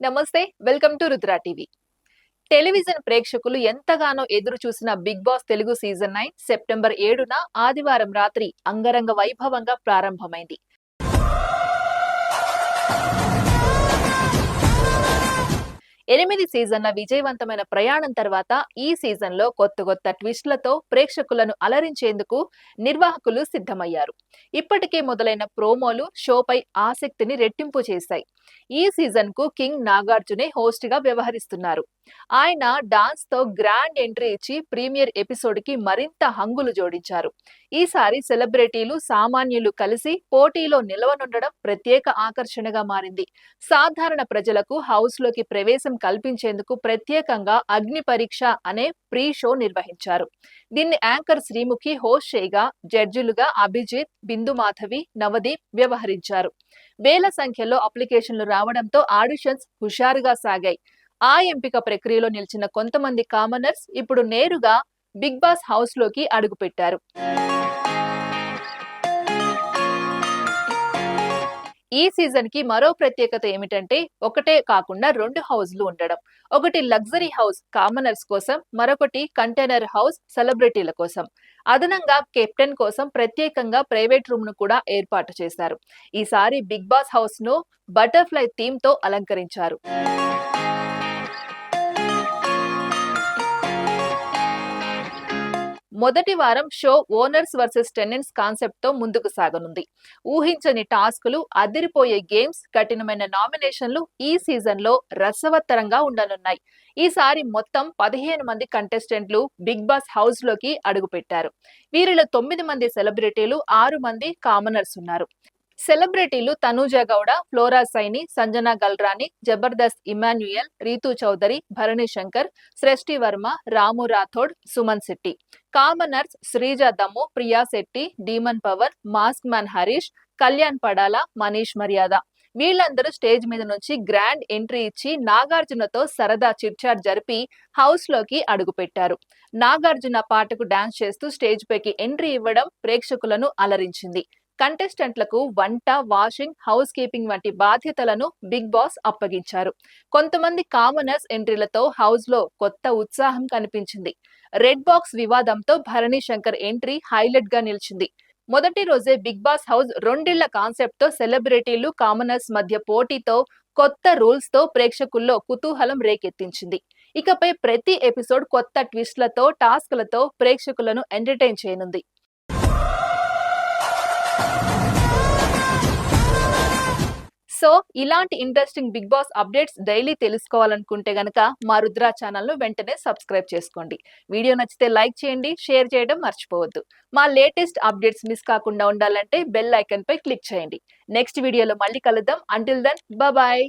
నమస్తే welcome to Rudra TV. Television ప్రేక్షకులు ఎంతగానో ఎదురు చూసిన big boss Telugu season nine September ఏడున ఆదివారం రాత్రి అంగరంగ వైభవంగా ప్రారంభమైంది. ఎనిమిది సీజన్ల విజయవంతమైన ప్రయాణం తర్వాత ఈ సీజన్లో కొత్త కొత్త ట్విస్ట్లతో ప్రేక్షకులను అలరించేందుకు నిర్వాహకులు సిద్ధమయ్యారు. ఇప్పటికే మొదలైన ప్రోమోలు షోపై ఆసక్తిని రెట్టింపు చేశాయి. ఈ సీజన్కు కింగ్ నాగార్జునే హోస్ట్గా వ్యవహరిస్తున్నారు. ఆయన డాన్స్తో గ్రాండ్ ఎంట్రీ ఇచ్చి ప్రీమియర్ ఎపిసోడ్కి మరింత హంగులు జోడించారు. ఈసారి సెలబ్రిటీలు సామాన్యులు కలిసి పోటీలో నిలవనుండడం ప్రత్యేక ఆకర్షణగా మారింది. సాధారణ ప్రజలకు హౌస్లోకి ప్రవేశం కల్పించేందుకు ప్రత్యేకంగా అగ్ని పరీక్ష అనే ప్రీ షో నిర్వహించారు. దీన్ని యాంకర్ శ్రీముఖి హోస్ట్ చేయగా జడ్జిలుగా అభిజిత్ బిందు మాధవి నవదీప్ వ్యవహరించారు. వేల సంఖ్యలో అప్లికేషన్లు రావడంతో ఆడిషన్స్ హుషారుగా సాగాయి. ఆ ఎంపిక ప్రక్రియలో నిలిచిన కొంతమంది కామనర్స్ ఇప్పుడు నేరుగా బిగ్ బాస్ హౌస్లోకి అడుగుపెట్టారు. ఈ సీజన్కి మరో ప్రత్యేకత ఏమిటంటే ఒకటే కాకుండా రెండు హౌస్లు ఉండడం. ఒకటి లగ్జరీ హౌస్ కామనర్స్ కోసం మరొకటి కంటైనర్ హౌస్ సెలబ్రిటీల కోసం. అదనంగా కెప్టెన్ కోసం ప్రత్యేకంగా ప్రైవేట్ రూమ్ను కూడా ఏర్పాటు చేశారు. ఈసారి బిగ్ బాస్ హౌస్ను బటర్ఫ్లై థీమ్తో అలంకరించారు. మొదటి వారం షో ఓనర్స్ వర్సెస్ టెనెంట్స్ కాన్సెప్ట్తో ముందుకు సాగనుంది. ఊహించని టాస్కులు అదిరిపోయే గేమ్స్ కఠినమైన నామినేషన్లు ఈ సీజన్లో రసవత్తరంగా ఉండనున్నాయి. ఈసారి మొత్తం పదిహేను మంది కంటెస్టెంట్లు బిగ్ బాస్ హౌస్లోకి అడుగుపెట్టారు. వీరిలో తొమ్మిది మంది సెలబ్రిటీలు ఆరు మంది కామనర్స్ ఉన్నారు. సెలబ్రిటీలు Tanuja Gowda Flora Saini Sanjana Galrani Jabardasth Emmanuel Ritu Chowdary Bharani Shankar Shreshti Varma Ramu Rathod Suman Shetty. Commoners Srija Dammu Priya Shetty demon power mask man Harish Kalyan Padala Manish Maryada. వీళ్ళందరూ stage మీద నుంచి grand entry ఇచ్చి నాగార్జునతో సరదా chit-chat జరిపి హౌస్లోకి అడుగుపెట్టారు. నాగార్జున పాటకు dance చేస్తూ స్టేజ్ పైకి ఎంట్రీ ఇవ్వడం ప్రేక్షకులను అలరించింది. కంటెస్టెంట్లకు వంట వాషింగ్ హౌస్ కీపింగ్ వంటి బాధ్యతలను బిగ్ బాస్ అప్పగించారు. కొంతమంది కామనర్స్ ఎంట్రీలతో హౌస్లో కొత్త ఉత్సాహం కనిపించింది. రెడ్ బాక్స్ వివాదంతో భరణి శంకర్ ఎంట్రీ హైలైట్గా నిలిచింది. మొదటి రోజే బిగ్ బాస్ హౌస్ రెండిళ్ళ కాన్సెప్ట్తో సెలబ్రిటీలు కామనర్స్ మధ్య పోటీతో కొత్త రూల్స్తో ప్రేక్షకుల్లో కుతూహలం రేకెత్తించింది. ఇకపై ప్రతి ఎపిసోడ్ కొత్త ట్విస్ట్లతో టాస్క్లతో ప్రేక్షకులను ఎంటర్టైన్ చేయనుంది. సో ఇలాంటి interesting big boss updates daily తెలుసుకోవాలనుకుంటే గనక మా రుద్రా ఛానల్ను వెంటనే సబ్స్క్రైబ్ చేసుకోండి. వీడియో నచ్చితే లైక్ చేయండి షేర్ చేయడం మర్చిపోవద్దు. మా లేటెస్ట్ అప్డేట్స్ మిస్ కాకుండా ఉండాలంటే బెల్ ఐకన్ పై క్లిక్ చేయండి. నెక్స్ట్ వీడియోలో మళ్ళీ కలుద్దాం. Until then bye